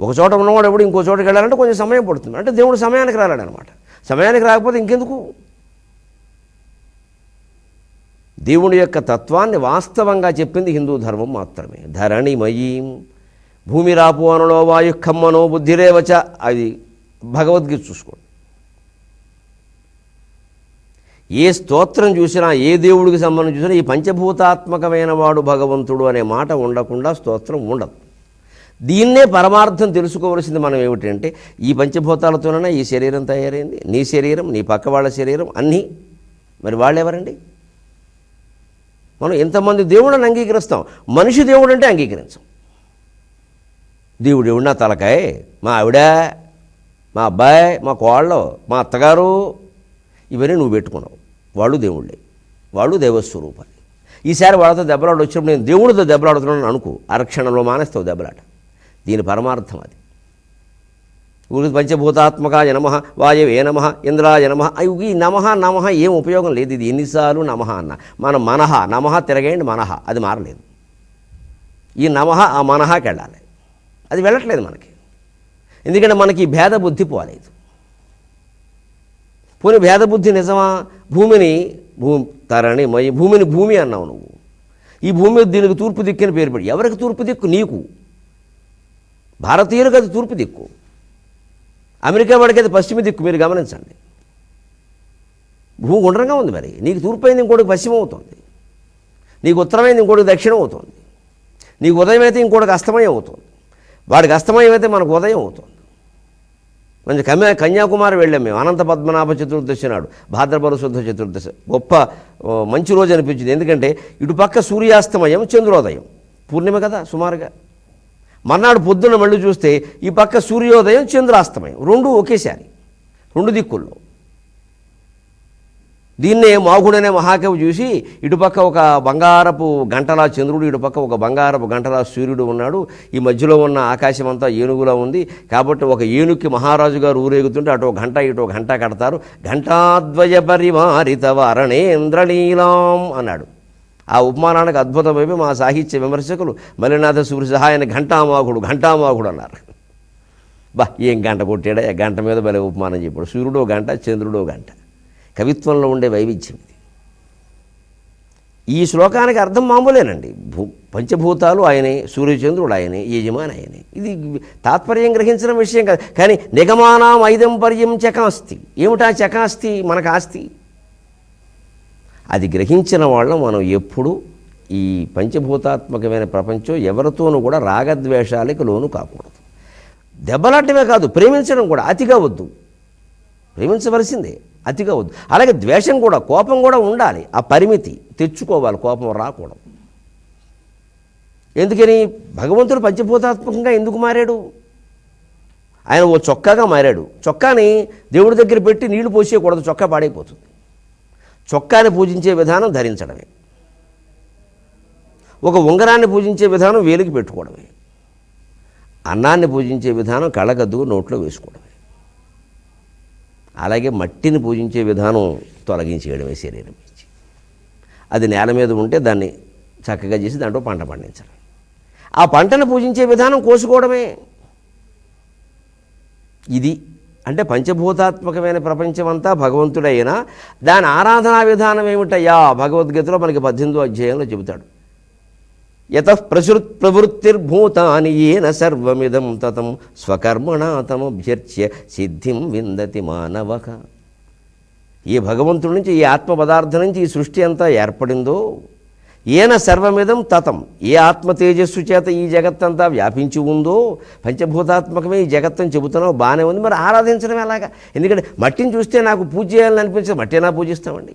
ఒక చోట ఉన్నవాడు ఎప్పుడు ఇంకో చోటకి వెళ్ళాలంటే కొంచెం సమయం పడుతుంది. అంటే దేవుడు సమయానికి రాలేడనమాట. సమయానికి రాకపోతే ఇంకెందుకు? దేవుని యొక్క తత్వాన్ని వాస్తవంగా చెప్పింది హిందూ ధర్మం మాత్రమే. ధరణిమయీం భూమి రాపు అనలో వాయు ఖమ్మనో బుద్ధిరేవచ అది భగవద్గీత చూసుకోండి. ఏ స్తోత్రం చూసినా ఏ దేవుడికి సంబంధించి చూసినా ఈ పంచభూతాత్మకమైన వాడు భగవంతుడు అనే మాట ఉండకుండా స్తోత్రం ఉండదు. దీన్నే పరమార్థం తెలుసుకోవలసింది మనం ఏమిటంటే ఈ పంచభూతాలతోనే ఈ శరీరం తయారైంది నీ శరీరం నీ పక్క వాళ్ళ శరీరం అన్నీ. మరి వాళ్ళెవరండి? మనం ఎంతమంది దేవుళ్ళని అంగీకరిస్తాం? మనిషి దేవుడు అంటే అంగీకరించం. దేవుడు దేవుడు నా తలకాయ మా ఆవిడ మా అబ్బాయి మా కోళ్ళు మా అత్తగారు. ఇవన్నీ నువ్వు పెట్టుకున్నావు. వాళ్ళు దేవుళ్ళే. వాళ్ళు దేవస్వరూపాలు. ఈసారి వాళ్ళతో దెబ్బలాడు వచ్చినప్పుడు నేను దేవుడితో దెబ్బలాడుతున్నాను అనుకో. అరక్షణలో మానేస్తావు దెబ్బలాట. దీని పరమార్థం అది. ఊరికి పంచభూతాత్మకాయ నమ వాయవే నమ ఇంద్రాయ నమ ఈ నమః నమః ఏం ఉపయోగం లేదు. ఇది ఎన్నిసార్లు నమ అన్న. మన మనహ నమః తిరగేయండి మనహ అది మారలేదు. ఈ నమః ఆ మనహాకి వెళ్ళాలి. అది వెళ్ళట్లేదు మనకి. ఎందుకంటే మనకి ఈ భేద బుద్ధి పోలేదు. పోనీ భేద బుద్ధి నిజమా? భూమిని భూ తరణి భూమిని భూమి అన్నావు నువ్వు. ఈ భూమి దీనికి తూర్పు దిక్కు అని పేరు పెట్టి ఎవరికి తూర్పు దిక్కు? నీకు. భారతీయులకు అది తూర్పు దిక్కు. అమెరికా వాడికి అది పశ్చిమ దిక్కు మీరు గమనించండి. భూగుండ్రంగా గుండ్రంగా ఉంది మరి. నీకు తూర్పు అయింది ఇంకోటి పశ్చిమం అవుతుంది. నీకు ఉత్తరమైంది ఇంకోటి దక్షిణం అవుతుంది. నీకు ఉదయం అయితే ఇంకోటికి అస్తమయం అవుతుంది. వాడికి అస్తమయం అయితే మనకు ఉదయం అవుతుంది. మంచి కన్యా కన్యాకుమారి వెళ్ళాం మేము. అనంత పద్మనాభ చతుర్దశి నాడు భాద్రపద శుద్ధ చతుర్దశి. గొప్ప మంచి రోజు అనిపించింది. ఎందుకంటే ఇటు పక్క సూర్యాస్తమయం చంద్రోదయం. పూర్ణిమ కదా సుమారుగా. మర్నాడు పొద్దున్న మళ్ళీ చూస్తే ఈ పక్క సూర్యోదయం చంద్రాస్తమయం. రెండు ఒకేసారి. రెండు దిక్కుల్లో. దీన్నే మాగుడనే మహాకవి చూసి ఇటుపక్క ఒక బంగారపు గంటలా చంద్రుడు ఇటుపక్క ఒక బంగారపు గంటలా సూర్యుడు ఉన్నాడు. ఈ మధ్యలో ఉన్న ఆకాశం అంతా ఏనుగులా ఉంది. కాబట్టి ఒక ఏనుక్కి మహారాజు గారు ఊరేగుతుంటే అటు ఒక గంట ఇటు గంట కడతారు. ఘంటాద్వయ పరిమారిత వారణేంద్రనీలాం అన్నాడు. ఆ ఉపమానానికి అద్భుతమేమి మా సాహిత్య విమర్శకులు మల్లినాథ సూర్య సహాయాన్ని ఘంటామాగుడు ఘంటామాగుడు అన్నారు. బా ఏం గంట కొట్టాడా? గంట మీద భలే ఉపమానం చెప్పాడు. సూర్యుడో గంట చంద్రుడో గంట. కవిత్వంలో ఉండే వైవిధ్యం ఇది. ఈ శ్లోకానికి అర్థం మామూలేనండి. భూ పంచభూతాలు ఆయనే సూర్యచంద్రుడు ఆయనే యజమాని ఆయనే. ఇది తాత్పర్యం గ్రహించిన విషయం కాదు. కానీ నిగమానాం ఐదంపర్యం చకాస్తి. ఏమిటా చకాస్తి? మనకు ఆస్తి అది గ్రహించిన వాళ్ళం మనం ఎప్పుడు ఈ పంచభూతాత్మకమైన ప్రపంచం ఎవరితోనూ కూడా రాగద్వేషాలకి లోను కాకూడదు. దెబ్బలాటమే కాదు ప్రేమించడం కూడా అతిగా వద్దు. ప్రేమించవలసిందే అతిగా వద్దు. అలాగే ద్వేషం కూడా కోపం కూడా ఉండాలి. ఆ పరిమితి తెచ్చుకోవాలి కోపం రాకూడదు. ఎందుకని? భగవంతుడు పంచభూతాత్మకంగా ఎందుకు మారాడు? ఆయన ఓ చొక్కాగా మారాడు. చొక్కాని దేవుడి దగ్గర పెట్టి నీళ్ళు పోసేయకూడదు చొక్కా పాడైపోతుంది. చొక్కాని పూజించే విధానం ధరించడమే. ఒక ఉంగరాన్ని పూజించే విధానం వేలికి పెట్టుకోవడమే. అన్నాన్ని పూజించే విధానం కళ్ళకద్దుకు నోట్లో వేసుకోవడమే. అలాగే మట్టిని పూజించే విధానం తొలగించేయడమే శరీరం ఇచ్చి అది నేల మీద ఉంటే దాన్ని చక్కగా చేసి దాంట్లో పంట పండించడం. ఆ పంటను పూజించే విధానం కోసుకోవడమే. ఇది అంటే పంచభూతాత్మకమైన ప్రపంచమంతా భగవంతుడైనా దాని ఆరాధనా విధానం ఏమిటయ్యా? భగవద్గీతలో మనకి పద్దెనిమిదో అధ్యాయంలో చెబుతాడు. యత ప్రసృత్ ప్రవృత్తిర్భూతాని ఏన సర్వమిదం తతం స్వకర్మణ తమభ్యర్చ్య సిద్ధిం విందతి మానవక ఈ భగవంతుడి నుంచి ఈ ఆత్మ పదార్థం నుంచి ఈ సృష్టి అంతా ఏర్పడిందో ఏన సర్వమిదం తతం? ఏ ఆత్మ తేజస్సు చేత ఈ జగత్తంతా వ్యాపించి ఉందో పంచభూతాత్మకమే ఈ జగత్తని చెబుతున్నావు బాగానే ఉంది. మరి ఆరాధించడం ఎలాగా? ఎందుకంటే మట్టిని చూస్తే నాకు పూజ చేయాలని అనిపించదు. మట్టినా పూజిస్తామండి.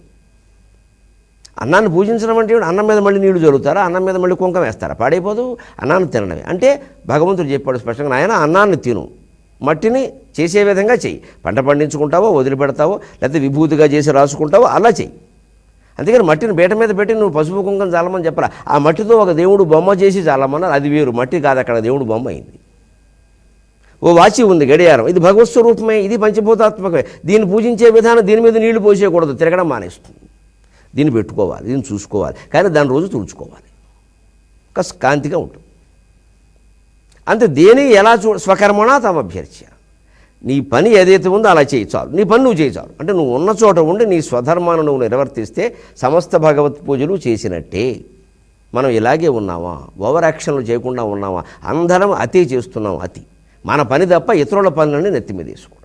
అన్నాన్ని పూజించడం అంటే అన్నం మీద మళ్ళీ నీళ్ళు జరుగుతారా అన్నం మీద మళ్ళీ కుంకం వేస్తారా? పాడైపోదు. అన్నాన్ని తినడమే. అంటే భగవంతుడు చెప్పాడు స్పష్టంగా నాయన అన్నాన్ని తిను. మట్టిని చేసే విధంగా చెయ్యి. పంట పండించుకుంటావో వదిలిపెడతావో లేకపోతే విభూతిగా చేసి రాసుకుంటావో అలా చెయ్యి. అందుకని మట్టిని బేట మీద పెట్టి నువ్వు పసుపు కుంకం చాలమని చెప్పరా. ఆ మట్టితో ఒక దేవుడు బొమ్మ చేసి చాలమన్నారు అది వేరు. మట్టి కాదు అక్కడ. దేవుడు బొమ్మ అయింది. ఓ వాచి ఉంది గడియారం. ఇది భగవత్ స్వరూపమే. ఇది పంచభూతాత్మకమే. దీన్ని పూజించే విధానం దీని మీద నీళ్ళు పోసేయకూడదు. తిరగడం మానేస్తుంది. దీన్ని పెట్టుకోవాలి. దీన్ని చూసుకోవాలి. కానీ దాని రోజు తుడుచుకోవాలి. కాస్త కాంతిగా ఉంటుంది. అంతే. దేని ఎలా చూ స్వకర్మణ తమ తమభ్యర్చ్య. నీ పని ఏదైతే ఉందో అలా చేయి చాలు. నీ పని నువ్వు చేయి చాలు. అంటే నువ్వు ఉన్న చోట ఉండి నీ స్వధర్మాన్ని నువ్వు నిర్వర్తిస్తే సమస్త భగవత్ పూజలు చేసినట్టే. మనం ఇలాగే ఉన్నామా? ఓవర్ యాక్షన్లు చేయకుండా ఉన్నామా? అందరం అతి చేస్తున్నాం అతి. మన పని తప్ప ఇతరుల పనులని నెత్తి మీద వేసుకోవడం.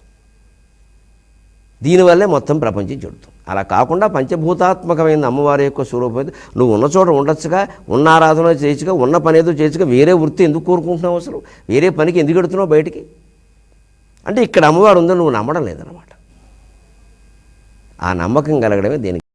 దీనివల్లే మొత్తం ప్రపంచం చెడుతుంది. అలా కాకుండా పంచభూతాత్మకమైన అమ్మవారి యొక్క స్వరూపం నువ్వు ఉన్న చోట ఉండొచ్చుగా ఉన్న ఆరాధన చేయొచ్చుగా ఉన్న పని ఏదో చేయొచ్చుగా వేరే వృత్తి ఎందుకు కోరుకుంటున్నావు అసలు? వేరే పనికి ఎందుకు ఎడుతున్నావు బయటికి? అంటే ఇక్కడ అమ్మవారు ఉందో నువ్వు నమ్మడం లేదన్నమాట. ఆ నమ్మకం కలగడమే దీనికి